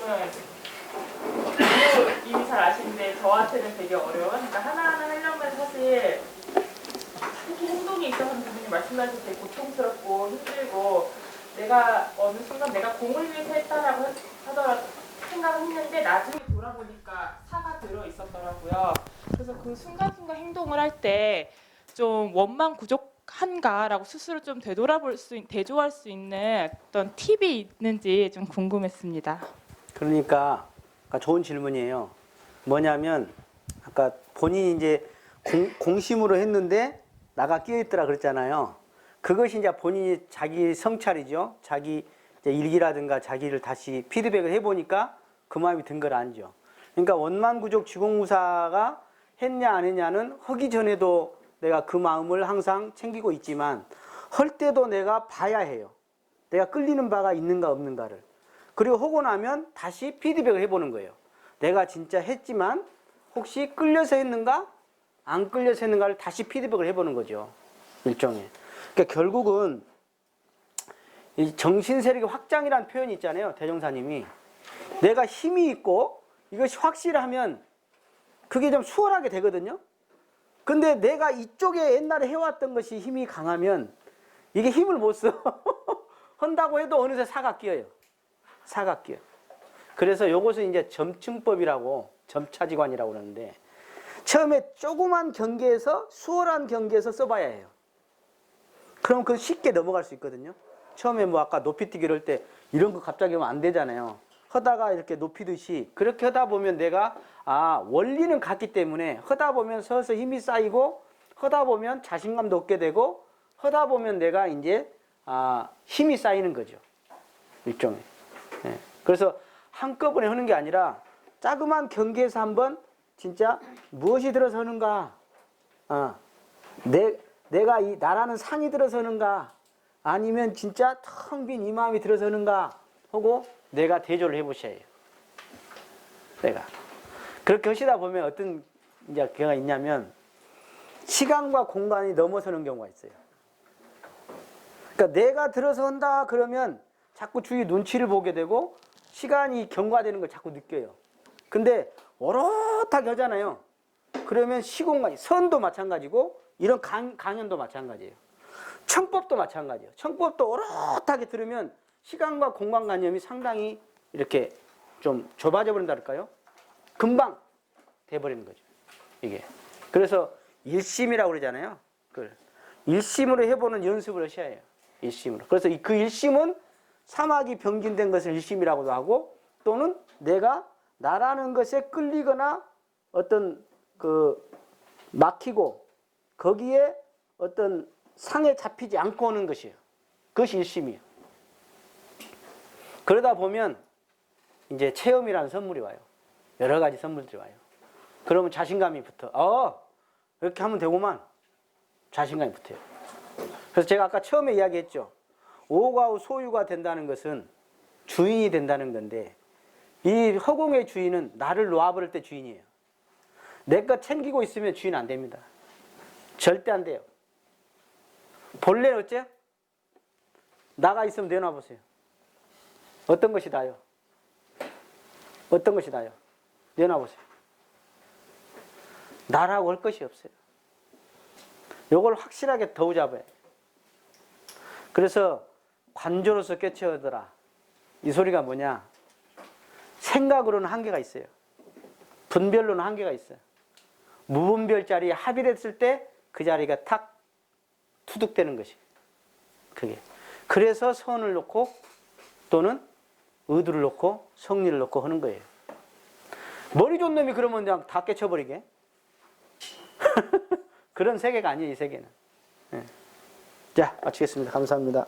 너무 이미 잘 아시는데 저한테는 되게 어려운. 그러니까 하나하나 하려면 사실 특히 행동이 있어서는 부모님 말씀하셔서 되게 고통스럽고 힘들고 내가 어느 순간 내가 공을 위해서 했다라고 하더라도 생각을 했는데 나중에 돌아보니까 사가 들어 있었더라고요. 그래서 그 순간순간 행동을 할 때 좀 원망 부족한가라고 스스로 좀 되돌아볼 수, 있- 대조할 수 있는 어떤 팁이 있는지 좀 궁금했습니다. 그러니까 좋은 질문이에요. 뭐냐면 아까 본인이 이제 공, 공심으로 했는데 나가 끼어 있더라 그랬잖아요. 그것이 이제 본인이 자기 성찰이죠. 자기 일기라든가 자기를 다시 피드백을 해보니까 그 마음이 든걸 알죠. 그러니까 원만구족 지공무사가 했냐 안 했냐는 하기 전에도 내가 그 마음을 항상 챙기고 있지만 할 때도 내가 봐야 해요. 내가 끌리는 바가 있는가 없는가를. 그리고 하고 나면 다시 피드백을 해보는 거예요. 내가 진짜 했지만 혹시 끌려서 했는가 안 끌려서 했는가를 다시 피드백을 해보는 거죠. 일종의. 그러니까 결국은 이 정신 세력의 확장이라는 표현이 있잖아요. 대종사님이 내가 힘이 있고 이것이 확실하면 그게 좀 수월하게 되거든요. 근데 내가 이쪽에 옛날에 해왔던 것이 힘이 강하면 이게 힘을 못 써. 한다고 해도 어느새 사가 끼어요. 끼어. 그래서 요것은 이제 점층법이라고 점차지관이라고 그러는데 처음에 조그만 경계에서 수월한 경계에서 써봐야 해요. 그럼 그 쉽게 넘어갈 수 있거든요. 처음에 뭐 아까 높이뛰기를 할때 이런 거 갑자기 하면 안 되잖아요. 하다가 이렇게 높이듯이 그렇게 하다 보면 내가 아 원리는 같기 때문에 하다 보면 서서 힘이 쌓이고 하다 보면 자신감도 얻게 되고 하다 보면 내가 이제 아 힘이 쌓이는 거죠. 일종의. 예. 그래서 한꺼번에 하는 게 아니라 자그만 경계에서 한번 진짜 무엇이 들어서 하는가? 어, 내, 내가 이 나라는 상이 들어서는가? 아니면 진짜 텅 빈 이 마음이 들어서는가? 하고 내가 대조를 해보셔야 해요. 내가. 그렇게 하시다 보면 어떤 이제 경우가 있냐면 시간과 공간이 넘어서는 경우가 있어요. 그러니까 내가 들어서 한다 그러면 자꾸 주위 눈치를 보게 되고 시간이 경과되는 걸 자꾸 느껴요. 근데 오롯하게 하잖아요. 그러면 시공간이 선도 마찬가지고 이런 강, 강연도 마찬가지예요. 청법도 마찬가지예요. 청법도 오롯하게 들으면 시간과 공간 관념이 상당히 이렇게 좀 좁아져 버린다 할까요? 금방 돼버리는 거죠. 이게. 그래서 일심이라고 그러잖아요. 그걸 일심으로 해보는 연습을 하셔야 해요. 일심으로. 그래서 이- 그 일심은 사막이 병진된 것을 일심이라고도 하고 또는 내가 나라는 것에 끌리거나 어떤 그 막히고 거기에 어떤 상에 잡히지 않고 오는 것이에요. 그것이 일심이에요. 그러다 보면 이제 체험이라는 선물이 와요. 여러 가지 선물들이 와요. 그러면 자신감이 붙어. 어, 이렇게 하면 되고만 자신감이 붙어요. 그래서 제가 아까 처음에 이야기했죠. 오가우 소유가 된다는 것은 주인이 된다는 건데 이 허공의 주인은 나를 놓아버릴 때 주인이에요. 내 것 챙기고 있으면 주인 안 됩니다. 절대 안 돼요. 본래는 어째? 나가 있으면 내놔 보세요. 어떤 것이 나요? 어떤 것이 나요? 내놔 보세요. 나라고 할 것이 없어요. 요걸 확실하게 더우 잡아야 돼요. 그래서 관조로서 꿰채어더라. 이 소리가 뭐냐? 생각으로는 한계가 있어요. 분별로는 한계가 있어요. 무분별 자리에 합의됐을 때 그 자리가 탁 투득되는 것이. 그게. 그래서 선을 놓고 또는 의도를 놓고 성리를 놓고 하는 거예요. 머리 좋은 놈이 그러면 그냥 다 깨쳐버리게. 그런 세계가 아니에요, 이 세계는. 예. 자, 마치겠습니다. 감사합니다.